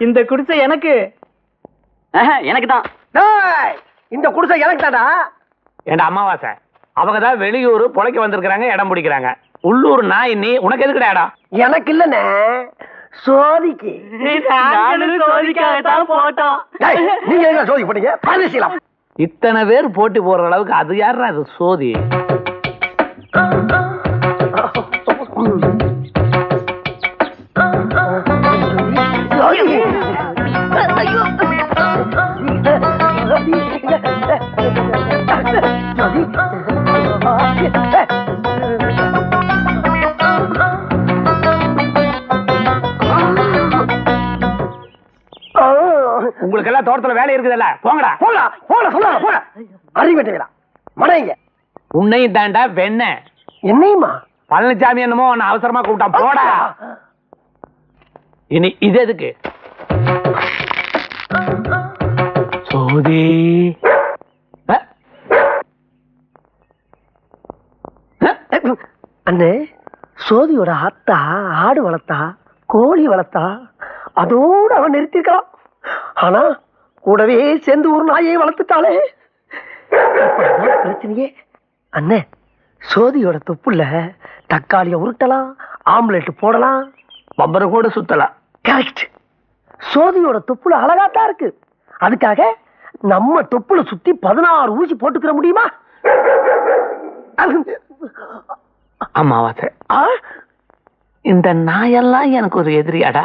இந்த குடிசை எனக்கு எனக்கு தான் டேய், இந்த குடிசை எனக்கு தாடா ஏண்டா அமாவாசை அவங்க தான் வெளியூர் பொழைக்க வந்திருக்கிறாங்க இடம் பிடிக்கிறாங்க உள்ளூர் நாய் நீ உனக்கு எதுக்குடா இடம் எனக்கு இல்லண்ணே சோதிக்கு சோதிக்காகத்தான் போட்டோம் டேய், நீங்க எங்க சோதி போட்டீங்க பரிசீலம் இத்தனை பேர் போட்டி போடுற அளவுக்கு அது யாரா அது சோதி உங்களுக்கு எல்லாம் தோட்டத்துல வேலை இருக்குதுல்ல போங்கடா. போடா போடா சொல்லாத போட அறிவிட்டீங்களா மனைங்க உன்னையும் தாண்டா வெண்ண. என்னையுமா? பழனிசாமி என்னமோ அவசரமா கூப்பிட்டான். போடா. இனி இது எதுக்கு? அ? அண்ணே சோதியோட அத்தா ஆடு வளர்த்தா கோழி வளர்த்தா அதோட அவன் நிறுத்திருக்கலாம் ஆனா கூடவே சேர்ந்து ஒரு நாயை வளர்த்துட்டாளே. பிரச்சனையே. அண்ணே சோதியோட தொப்புல தக்காளிய உருட்டலாம் ஆம்லெட் போடலாம். பம்பர கூட சுத்தலாம். கரெக்ட் சோதியோட தொப்புல அழகாத்தான் இருக்கு. அதுக்காக நம்ம தொப்புல சுத்தி பதினாறு ஊசி போட்டுக்கிற முடியுமா? அமாவாசை ஆ? இந்த நாயெல்லாம் எனக்கு ஒரு எதிரியாடா.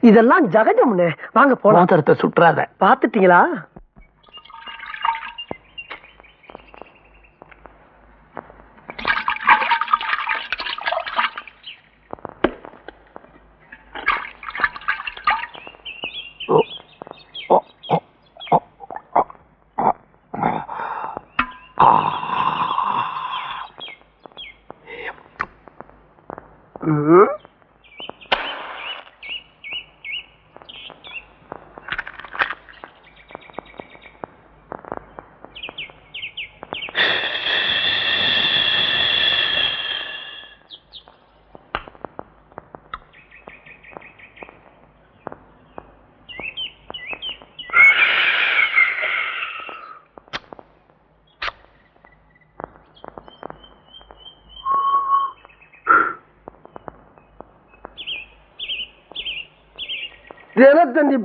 இதெல்லாம் ஜகஜம்னு வாங்க போலாம். சுற்றாத. பாத்துட்டீங்களா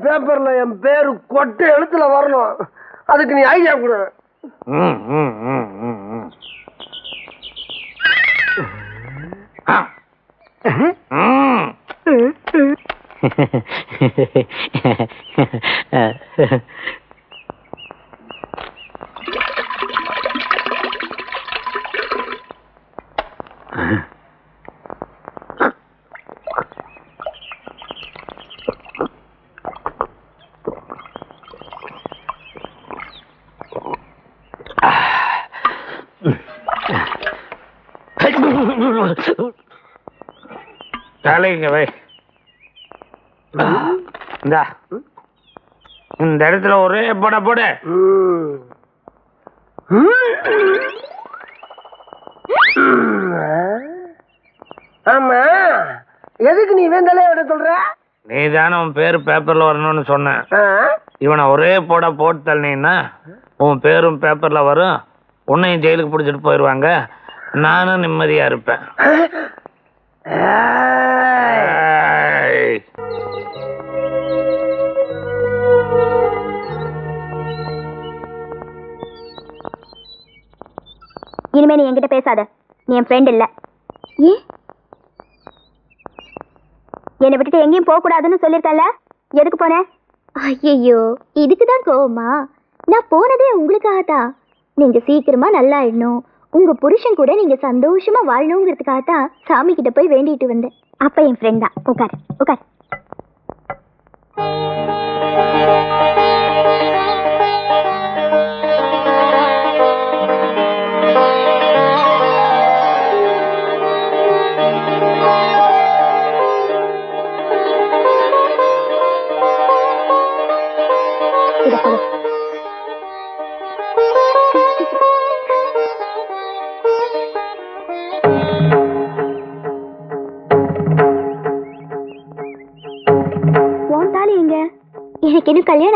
பேப்பர்ல என் பேரு கொட்டை எழுத்துல வரணும். அதுக்கு நீ ஐடியா கொடு. தலைங்க வை. இந்தா. இந்த இடத்துல ஒரே போட போடு. ஆமா. எதுக்கு நீ வேந்தலே விட சொல்ற? நீ தானே உன் பேர் பேப்பர்ல வரணும்னு சொன்ன? இவனை ஒரே போட போட்டு தள்ளினீன்னா உன் பேரும் பேப்பர்ல வரும். உன்னையும் ஜெயிலுக்கு பிடிச்சிட்டு போயிடுவாங்க நானும் நிம்மதியா இருப்பேன். இனிமே நீ என்கிட்ட பேசாத. நீ என் ஃப்ரெண்ட் இல்ல. ஏன் என்னை விட்டுட்டு எங்கேயும் போக கூடாதுன்னு சொல்லிருக்கல எதுக்கு போன? ஐயோ இதுக்கு தான் கோவமா? நான் போனதே உங்களுக்காக தான் நீங்க சீக்கிரமா நல்லாயிடணும். உங்க புருஷன் கூட நீங்க சந்தோஷமா வாழணுங்கிறதுக்காக தான் சாமி கிட்ட போய் வேண்டிட்டு வந்தேன். அப்ப என் ஃப்ரெண்ட் தான். உட்காரு உட்காரு. இத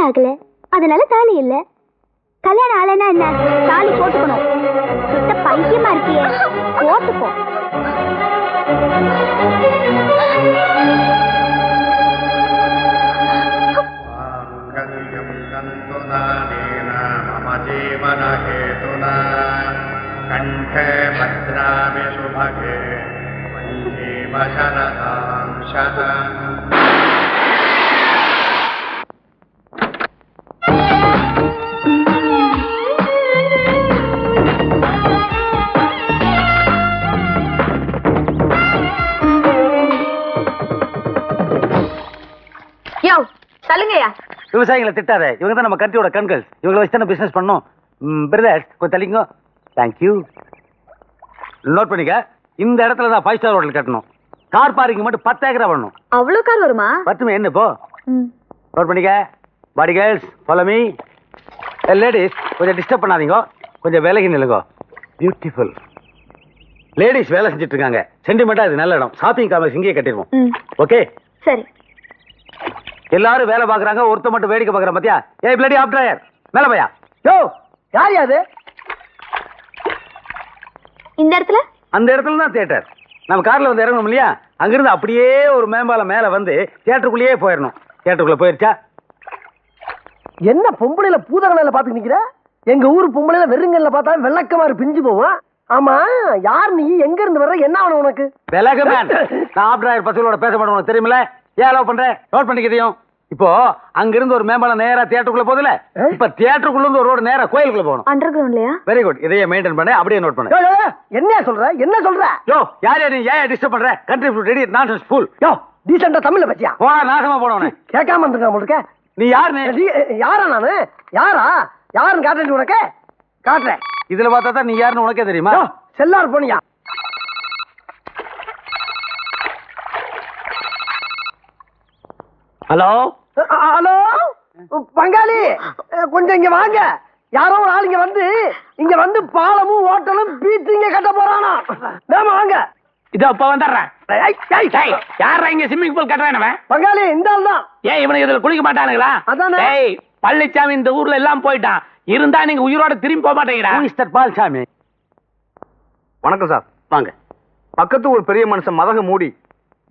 ஆகல அதனால தாலி இல்ல கல்யாணம் ஆகலைன்னா என்ன தாலி போட்டுக்கணும் சுத்த பைத்தியமா இருக்கியே போட்டுக்கோ माङ्गल्यं तन्तुदानेन मम जीवनहेतुना कण्ठे भद्रामि शुभगे मञ्जीव விவசாயிகளை திட்டாத. இவங்க தான் நம்ம கண்ட்ரியோட கண்கள். இவங்களை வச்சு தானே பிசினஸ் பண்ணோம் பிரதர்ஸ் கொஞ்சம் தள்ளிங்க தேங்க்யூ நோட் பண்ணிக்க. இந்த இடத்துல தான் ஃபைவ் ஸ்டார் ஹோட்டல் கட்டணும். கார் பார்க்கிங் மட்டும் பத்து ஏக்கரா பண்ணணும் அவ்வளோ கார் வருமா? பத்துமே என்ன இப்போ? நோட் பண்ணிக்க. பாடி கேர்ள்ஸ் ஃபாலோ மீ லேடிஸ் கொஞ்சம் டிஸ்டர்ப் பண்ணாதீங்க. கொஞ்சம் விலகி நில்லுங்க. பியூட்டிஃபுல் லேடிஸ் வேலை செஞ்சுட்டு இருக்காங்க. சென்டிமெண்டா இது நல்ல இடம். ஷாப்பிங் காம்ப்ளெக்ஸ் இங்கேயே கட்டிடுவோம். ஓகே சரி. எல்லாரும் வேலை பாக்குறாங்க ஒருத்த மட்டும் வேடிக்கை பாக்குறான் பாத்தியா? ஏய் பிளடி ஆப் டிரைவர் மேல பையா யோ யார் யாது இந்த இடத்துல? அந்த இடத்துல தான் தியேட்டர் நம்ம கார்ல வந்து இறங்கணும் இல்லையா? அங்கிருந்து அப்படியே ஒரு மேம்பாலம் மேல வந்து தியேட்டருக்குள்ளேயே போயிடணும் தியேட்டருக்குள்ள போயிருச்சா? என்ன பொம்பளையில பூதகணையில பாத்துக்கு நிக்கிற? எங்க ஊர் பொம்பளையில வெறுங்கல்ல பார்த்தா வெள்ளக்கமாறு பிஞ்சு போவோம். ஆமா யார் நீ? எங்க இருந்து வர்ற? என்ன ஆகணும் உனக்கு? விலகு மேன் நான் ஆப் டிரைவர் பசங்களோட பேச மாட்டேன் உனக்கு தெரியுமில்ல? ஏன் அலோவ் பண்றேன்? நோட் பண்ணிக்கிறதையும் இப்போ அங்கிருந்து ஒரு மேம்பாலம் நேரா தியேட்டருக்குள்ள போகுதுல இப்ப தியேட்டருக்குள்ள இருந்து ஒரு ரோடு நேரா கோயிலுக்குள்ள போகணும். அண்டர் கிரவுண்ட்லயா வெரி குட் இதையே மெயின்டைன் பண்ண அப்படியே நோட் பண்ணு. என்ன சொல்ற? என்ன சொல்ற? யோ யார் யார் நீ ஏன் டிஸ்டர்ப் பண்ற? கண்ட்ரி ரெடி நான் ஸ்கூல் யோ டீசெண்டா தமிழ்ல பச்சியா போடா நாசமா போனவனே கேட்காம இருந்திருக்கா உங்களுக்கு நீ யாருன்னு நீ? யாரா நானு? யாரா? யாருன்னு காட்டுறேன் உனக்கு. காட்டுறேன். இதுல பார்த்தா தான் நீ யாருன்னு உனக்கே தெரியுமா? செல்லார் போனியா? ஹலோ? ஹலோ? பங்காளி கொஞ்சம் இங்க வாங்க. யாரோ ஒரு ஆள் இங்க வந்து இங்க வந்து பாலமும் ஹோட்டலும் பீச் இங்க கட்ட போறானா? வேமா வாங்க. இதோ இப்ப வந்துடுறேன். ஏய், ஏய், யாரா இங்க ஸ்விம்மிங் பூல் கட்டுறேன் பங்காளி இந்த ஆள் தான். ஏன் இவனுக்கு இதுல குளிக்க மாட்டானுங்களா? அதானே. டேய் பழனிசாமி இந்த ஊர்ல எல்லாம் போயிட்டான். இருந்தா நீங்க உயிரோட திரும்பி போக மாட்டேங்கிறா மிஸ்டர் பால்சாமி? வணக்கம் சார். வாங்க. பக்கத்து ஒரு பெரிய மனுஷன் மதக மூடி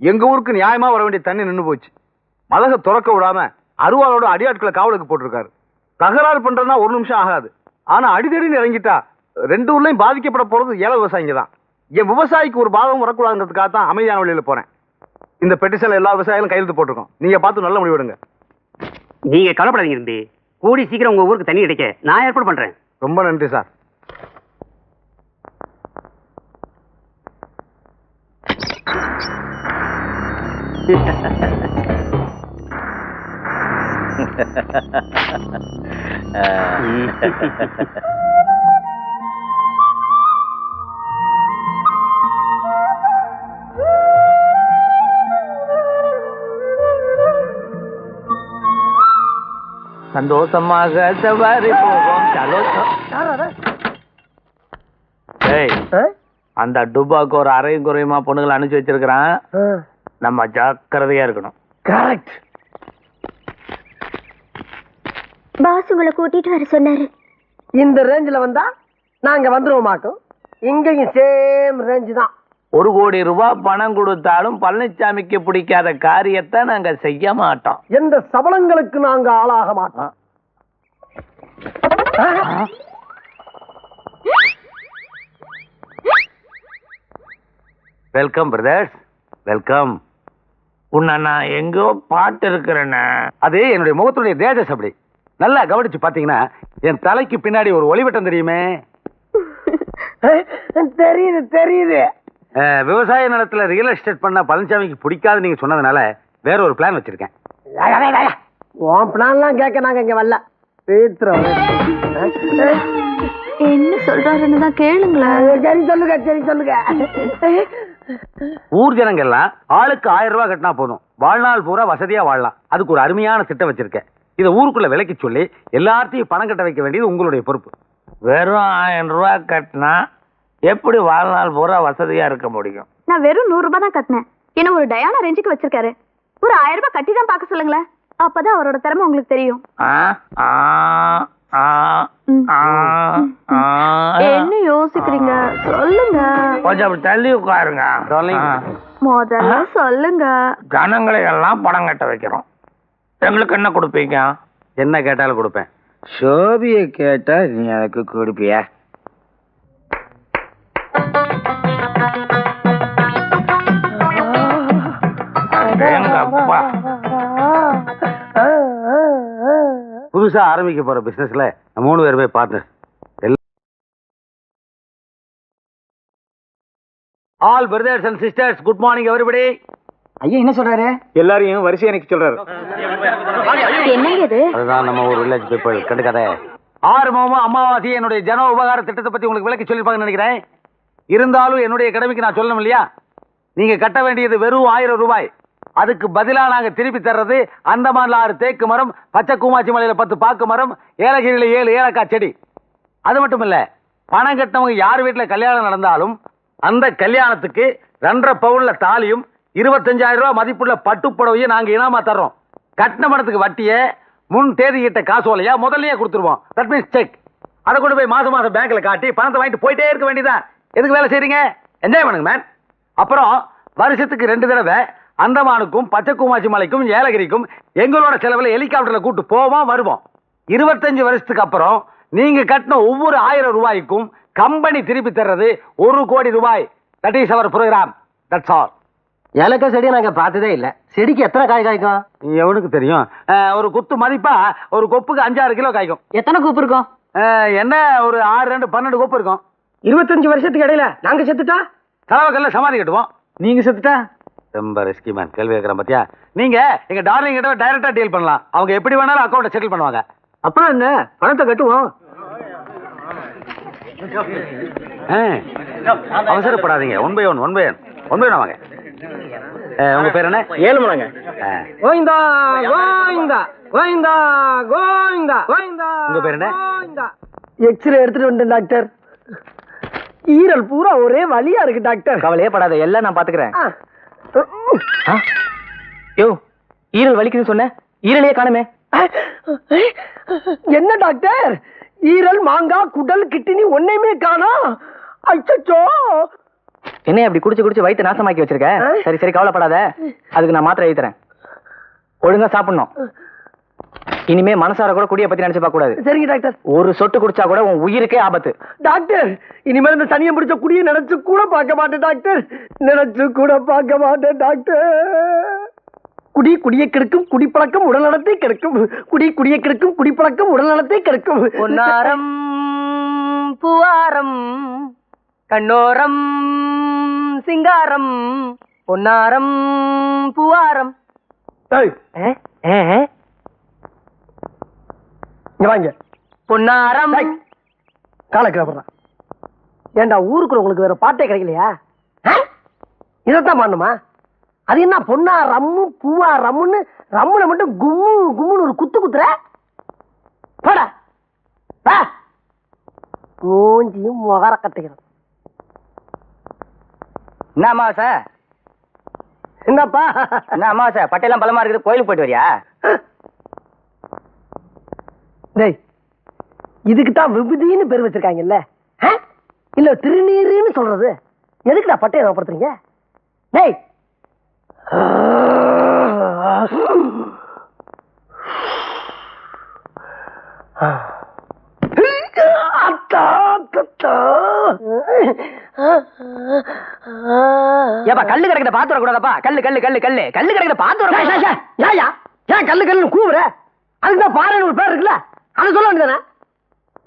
எங்க ஊருக்கு நியாயமா வர வேண்டிய தண்ணி நின்னு போச்சு. மதக திறக்க விடாம அருவாளோட அடியாட்களை காவலுக்கு போட்டிருக்காரு. தகராறு பண்றதுனா ஒரு நிமிஷம் ஆகாது. ஆனா அடிதடின்னு இறங்கிட்டா ரெண்டு ஊர்லயும் பாதிக்கப்பட போறது ஏழை விவசாயிங்க தான் என் விவசாயிக்கு ஒரு பாதகம் வரக்கூடாதுன்றதுக்காக தான் அமைதியான வழியில போறேன். இந்த பெட்டிஷன்ல எல்லா விவசாயிகளும் கையெழுத்து போட்டிருக்கோம். நீங்க பார்த்து நல்ல முடிவெடுங்க. நீங்க கவலைப்படாதீங்க தம்பி. கூடி சீக்கிரம் உங்க ஊருக்கு தண்ணி கிடைக்க. நான் ஏற்பாடு பண்றேன். ரொம்ப நன்றி சார். சந்தோஷமாக சவாரி போவோம்? அந்த டுபாக்கு ஒரு அரையும் குறையுமா பொண்ணுங்களை அனுப்பிச்சு வச்சிருக்கிறான்? நம்ம ஜாக்கிரதையா இருக்கணும். கரெக்ட் பாஸ் உங்களை கூட்டிட்டு வர சொன்னாரு. இந்த ரேஞ்சில வந்தா நாங்க வந்துருவோமாக்கும். இங்கேயும் சேம் ரேஞ்சு தான். ஒரு கோடி ரூபாய் பணம் கொடுத்தாலும் பழனிசாமிக்கு பிடிக்காத காரியத்தை நாங்க செய்ய மாட்டோம். எந்த சபலங்களுக்கு நாங்க ஆளாக மாட்டோம்? வெல்கம் பிரதர்ஸ் வெல்கம் உன்னை நான் எங்கோ பாட்டு இருக்கிறேன்னு அது என்னுடைய முகத்துடைய தேஜஸ் அப்படி. நல்லா கவனிச்சு பாத்தீங்கன்னா என் தலைக்கு பின்னாடி ஒரு ஒளிவட்டம் தெரியுமே? தெரியுது தெரியுது. விவசாய நிலத்துல ரியல் எஸ்டேட் பண்ண பழனிசாமிக்கு பிடிக்காது நீங்க சொன்னதுனால வேற ஒரு பிளான் வச்சிருக்கேன். உன் பிளான்லாம் கேட்க நாங்க இங்க வரல. பேத்துறோம் என்ன சொல்றாருன்னு தான் கேளுங்களேன். சரி சொல்லுங்க சரி சொல்லுங்க. ஊர் ஜனங்க எல்லாம் ஆளுக்கு ஆயிரம் ரூபாய் கட்டினா போதும். வாழ்நாள் பூரா வசதியா வாழலாம். அதுக்கு ஒரு அருமையான திட்டம் வச்சிருக்கேன். இதை ஊருக்குள்ள விலைக்கு சொல்லி எல்லாத்தையும் பணம் கட்ட வைக்க வேண்டியது உங்களுடைய பொறுப்பு. வெறும் ஆயிரம் ரூபாய் கட்டினா எப்படி வாழ்நாள் பூரா வசதியா இருக்க முடியும்? நான் வெறும் நூறு ரூபாய் தான் கட்டினேன். என்ன ஒரு டயானா ரேஞ்சுக்கு வச்சிருக்காரு. ஒரு ஆயிரம் ரூபாய் கட்டி தான் பார்க்க சொல்லுங்களேன். அப்பதான் அவரோட திறமை உங்களுக்கு தெரியும். என்ன யோசிக்கிறீங்க? சொல்லுங்க. கொஞ்சம் அப்படி தள்ளி உட்காருங்க. ஆ. முதல்ல சொல்லுங்க. ஜனங்களை எல்லாம் படம் கட்ட வைக்கிறோம். எங்களுக்கு என்ன கொடுப்பீங்க? என்ன கேட்டாலும் கொடுப்பேன். சோபியை கேட்டா நீ எனக்கு கொடுப்பியா? புதுசா ஆரம்பிக்க போற பிசினஸ்ல மூணு பேருமே partner all brothers and sisters good morning everybody ஐயா என்ன சொல்றாரு? எல்லாரையும் வரிசை எனக்கு சொல்றாரு. என்னங்க இது? அதுதான் நம்ம ஒரு வில்லேஜ் பீப்புள் கண்டுக்காத. ஆறுமுகமும் அமாவாசை என்னுடைய ஜன உபகார திட்டத்தை பத்தி உங்களுக்கு விளக்கி சொல்லியிருப்பாங்கன்னு நினைக்கிறேன். இருந்தாலும் என்னுடைய கடமைக்கு நான் சொல்லணும் இல்லையா? நீங்க கட்ட வேண்டியது வெறும் ஆயிரம் ரூபாய். அதுக்கு பதிலா நாங்க திருப்பி தர்றது அந்தமான்ல ஆறு தேக்கு மரம் பச்சை கூமாச்சி மலையில பத்து பாக்கு மரம் ஏலகிரியில ஏழு ஏலக்காய் செடி. அது மட்டும் இல்ல பணம் கட்டினவங்க யார் வீட்டுல கல்யாணம் நடந்தாலும் அந்த கல்யாணத்துக்கு ரெண்டரை பவுன்ல தாலியும் இருபத்தஞ்சாயிரம் ரூபாய் மதிப்புள்ள பட்டுப்புடவையும் நாங்க இனாமா தர்றோம். கட்டின பணத்துக்கு வட்டியை முன் தேதி கிட்ட காசோலையா முதல்லயே கொடுத்துருவோம். தட் மீன்ஸ் செக் அதை கொண்டு போய் மாசம் மாசம் பேங்க்ல காட்டி பணத்தை வாங்கிட்டு போயிட்டே இருக்க வேண்டியதான் எதுக்கு வேலை செய்றீங்க? என்ஜாய் பண்ணுங்க மேன் அப்புறம் வருஷத்துக்கு ரெண்டு தடவை அந்தமானுக்கும் பச்சைக்குமாச்சி மலைக்கும் ஏலகிரிக்கும் எங்களோட செலவில் ஹெலிகாப்டர்ல கூட்டு போவோம் வருவோம். இருபத்தஞ்சு வருஷத்துக்கு அப்புறம் நீங்க கட்டின ஒவ்வொரு ஆயிரம் ரூபாய்க்கும் கம்பெனி திருப்பி தர்றது ஒரு கோடி ரூபாய். That is our program that's all ஏலக்காய் செடியை நாங்க பார்த்ததே இல்ல. செடிக்கு எத்தனை காய் காய்க்கும்? எவனுக்கு தெரியும்? அஹ், ஒரு குத்து மதிப்பா ஒரு கொப்புக்கு அஞ்சாறு கிலோ காய்க்கும். எத்தனை கூப்பு இருக்கும்? அஹ், என்ன ஒரு ஆறு ரெண்டு பன்னெண்டு கொப்பு இருக்கும். இருபத்தஞ்சு வருஷத்துக்கு இடையில நாங்க செத்துட்டா? தலைவக்கல்ல சமாதி கட்டுவோம். நீங்க செத்துட்டா? ரொம்ப ரிஸ்கி மேன் கேள்வி கேட்கறேன் பாத்தியா? நீங்க எங்க டார்லிங் கிட்ட டைரக்டா டீல் பண்ணலாம். அவங்க எப்படி வேணாலும் அக்கௌண்ட்டை செட்டில் பண்ணுவாங்க. அப்புறம் என்ன? பணத்தை கட்டுவோம். அஹ், அவசரப்படாதீங்க. One by one one by one one by one வாங்க. உங்க பேர் என்ன? ஏழு மணங்க அஹ், கோவிந்தா கோவிந்தா கோவிந்தா கோவிந்தா கோவிந்தா உங்க பேர் என்ன? எக்ஸ்ரே எடுத்துட்டு வந்துட்டேன் டாக்டர். ஈரல் பூரா ஒரே வலியா இருக்கு டாக்டர். கவலையே படாத எல்லாம் நான் பாத்துக்கிறேன். யோ ஈரல் வலிக்குதுன்னு சொன்ன? ஈரலையே காணுமே. என்ன டாக்டர்? ஈரல் மாங்காய் குடல் கிட்னி ஒன்னையுமே காணோம் அச்சச்சோ! என்ன அப்படி குடிச்சு குடிச்சு வயிற்று நாசமாக்கி வச்சிருக்க? சரி சரி கவலைப்படாத. அதுக்கு நான் மாத்திரை எழுதி தரேன் ஒழுங்கா சாப்பிடணும். இனிமே மனசார கூட குடிய பத்தி நினைச்சு பார்க்க கூடாது சரிங்க டாக்டர். ஒரு சொட்டு குடிச்சா கூட உன் உயிருக்கே ஆபத்து. டாக்டர் இனிமேல் இந்த சனியம் பிடிச்ச குடியை நினைச்சு கூட பார்க்க மாட்டேன் டாக்டர். நினைச்சு கூட பார்க்க மாட்டேன் டாக்டர். குடி குடியை கெடுக்கும் குடிப்பழக்கம் உடல்நலத்தை கெடுக்கும். குடி குடியை கெடுக்கும் குடிப்பழக்கம் உடல்நலத்தை கெடுக்கும். பொன்னாரம் பூவாரம் கண்ணோரம் சிங்காரம் பொன்னாரம் பூவாரம். இங்க வாங்க. பொன்னாரம். ஏண்டா ஊருக்குள்ள உங்களுக்கு வேற பாட்டே கிடைக்கலையா? இதைத்தான் பண்ணுமா அது என்ன பொண்ணா ரம்மு பூவா ரம்முன்னு ரம்முல மட்டும் கும்மு கும்முன்னு ஒரு குத்து குத்துற? போடா. மூஞ்சியும் முகர கட்டிக்கிறோம் என்ன அமாவாசை? என்னப்பா? என்ன அமாவாசை? பட்டையெல்லாம் பலமா இருக்குது. கோயிலுக்கு போயிட்டு வரியா? டேய் இதுக்கு தான் விபூதின்னு பேர் வச்சிருக்காங்கல்ல? இல்ல திருநீருன்னு சொல்றது. எதுக்குடா பட்டையை ஞாபகப்படுத்துறீங்க டேய். அத்தா, அத்தா. ஏப்பா கல்லு கிடைக்கிற பாத்து வரக்கூடாதப்பா. கல்லு கல்லு கல்லு கல்லு. கல்லு கிடைக்கிற பாத்து ஏய், ஏய், ஏன் கல்லு கல்லுன்னு கூவுற? அதுக்கு தான் பாறைன்னு ஒரு பேர் இருக்குல்ல? அதை சொல்ல வேண்டியதானே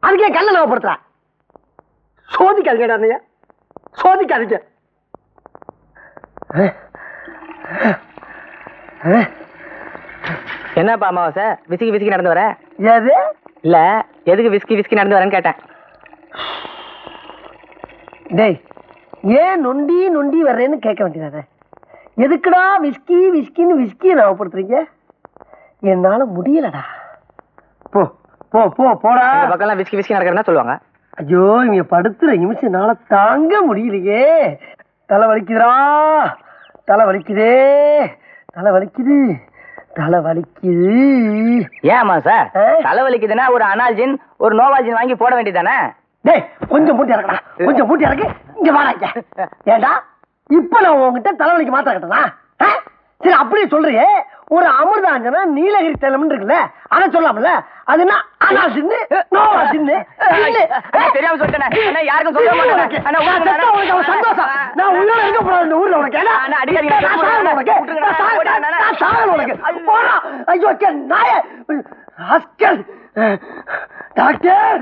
அதுக்கு ஏன் கல்லை ஞாபகப்படுத்துற? சோதிக்காதீங்கடா அண்ணையா சோதிக்காதீங்க என்னப்பா அமாவாசை? விசிக்கி விசிக்கி நடந்து வர? எது? இல்ல எதுக்கு விஸ்கி விஸ்கி நடந்து வரேன்னு கேட்டேன். டேய் ஏன் நொண்டி நொண்டி வர்றேன்னு கேட்க வேண்டியதானே எதுக்குடா விஸ்கி விஸ்கின்னு விஸ்கியை ஞாபகப்படுத்துறீங்க? என்னால முடியலடா. போ போ போ போடா. இந்த பக்கம்லாம் விஸ்கி விஸ்கி நடக்கிறதா சொல்லுவாங்க? ஐயோ இங்க படுத்துற நிமிஷம் என்னால தாங்க முடியலையே. தலை வலிக்குதுடா. தலை வலிக்குதே. தலை வலிக்குது. தலை வலிக்குது. ஏமா சார்? ஆ? தலைவலிக்குதுன்னா ஒரு அனால்ஜின் ஒரு நோவால்ஜின் வாங்கி போட வேண்டியதானே டேய் கொஞ்சம் மூட்டி இறக்கடா கொஞ்சம் மூட்டி இறக்கு இங்க வாடா இங்க ஏண்டா இப்ப நான் உன்கிட்ட தலைவலிக்கு மாத்திர கட்டதா சரி அப்படியே சொல்றியே ஒரு அமிர்தாஞ்சனா நீலகிரி தைலம் இருக்குல்ல அதை சொல்லாமல அது என்ன அனா சின்னு நோவா சின்னு தெரியாம சொல்லிட்டேனே. யாருக்கும் சொல்ல மாட்டேனே. அவன் சந்தோஷம். நான் உயிரோட இருக்க போறேன் இந்த ஊர்ல உனக்கு. நான் சாகணும் உனக்கு. நான் சாக- விட்டுருங்க, அண்ணா. நான் சாகணும் உனக்கு. போடா. ஐயோ, கே, நாயே. Rascal. Doctor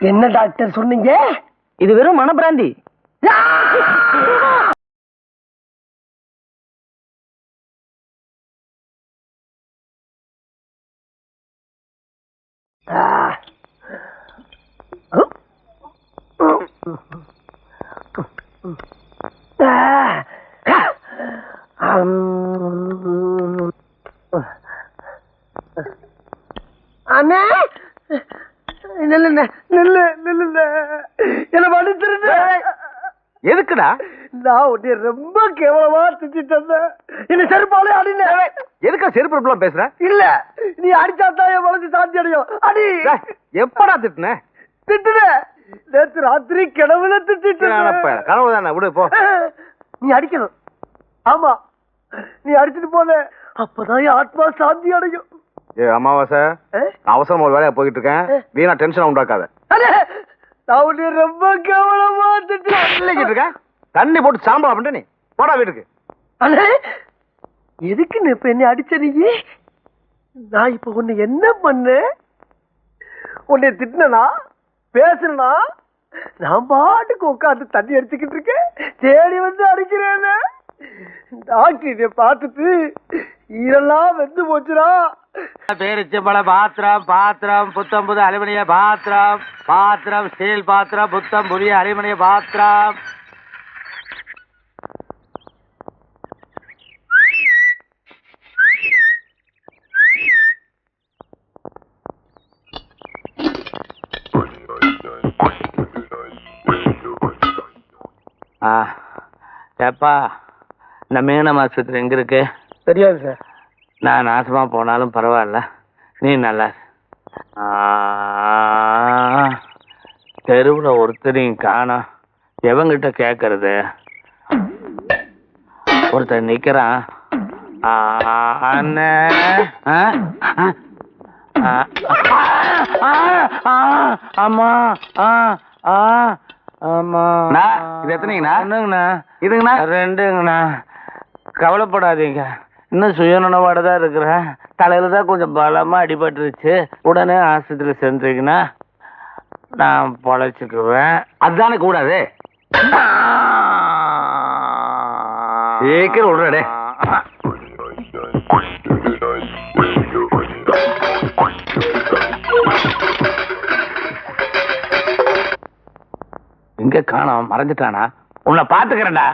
என்ன டாக்டர் சொன்னீங்க? இது வெறும் மன பிராந்தி அண்ணே நில்லு நில்லு நில்லு என்ன மன்னிச்சிருந்த எதுக்குடா? நான் உன்னை ரொம்ப கேவலமா திட்டிட்டேன் என்ன செருப்பாலே அடின எதுக்கா செருப்பு பேசுற? இல்ல நீ அடிச்சாதான் என் மனசு சாந்தி அடையும். அடி. எப்படா திட்டுன? திட்டுன. நேத்து ராத்திரி கிணவுல திட்டிட்டேன் கனவு தானே விடு போ. நீ அடிக்கணும். ஆமா. நீ அடிச்சிட்டு போன. அப்பதான் என் ஆத்மா சாந்தி அடையும். ஏ அமாவாசை. அவசரமா ஒரு வேலையா போயிட்டு இருக்கேன் வீணா டென்ஷன் உண்டாக்காத. உன்னை ரொம்ப கேவலமா திட்டினேன் இல்லைக்கிட்டு இருக்கேன் தண்ணி போட்டு சாம்பலா பண்ணிட்டு நீ போடா வீட்டுக்கு. அண்ணே எதுக்கு நீ இப்ப என்ன அடிச்ச நீ? நான் இப்ப உன்னை என்ன பண்ணேன் உன்னை திட்டினா பேசுனா நான் பாட்டுக்கு உட்காந்து தண்ணி அடிச்சுக்கிட்டு இருக்கேன் தேடி வந்து அடிக்கிறேன்னு டாக்டர் இதை பார்த்துட்டு ஈரெல்லாம் வெந்து போச்சுடா. பேரிச்சம்பழம் பாத்திரம் பாத்திரம் புத்தம் புது அலுமினிய பாத்திரம் பாத்திரம் ஸ்டீல் பாத்திரம் புத்தம் புதிய அலுமினிய பாத்திரம். ஆ ஏப்பா இந்த மீன மாசத்துல எங்க இருக்கு? தெரியாது சார். நான் நாசமா போனாலும் பரவாயில்ல. நீ நல்லா தெருவுல ஒருத்தரையும் காணோம் எவங்கிட்ட கேக்குறது? ஒருத்தன் நிக்கிறான். ஆ, அண்ணே. ஆ, ஆ, ஆ, ஆமா இது எத்தனைங்கண்ணா? ஒண்ணுங்கண்ணா. இதுங்கண்ணா? ரெண்டுங்கண்ணா. கவலைப்படாதீங்க. இன்னும் சுயநனவோட தான் இருக்கிறேன் தலையில் தான் கொஞ்சம் பலமாக அடிபட்டுருச்சு. உடனே ஆஸ்பத்திரியில் சேர்ந்துருக்கீங்கன்னா நான் பொழைச்சிக்குவேன். அதுதானே கூடாது. சீக்கிரம் விடுறடே. எங்க காணோம் மறைஞ்சிட்டானா? உன்னை பாத்துக்கிறேன்டா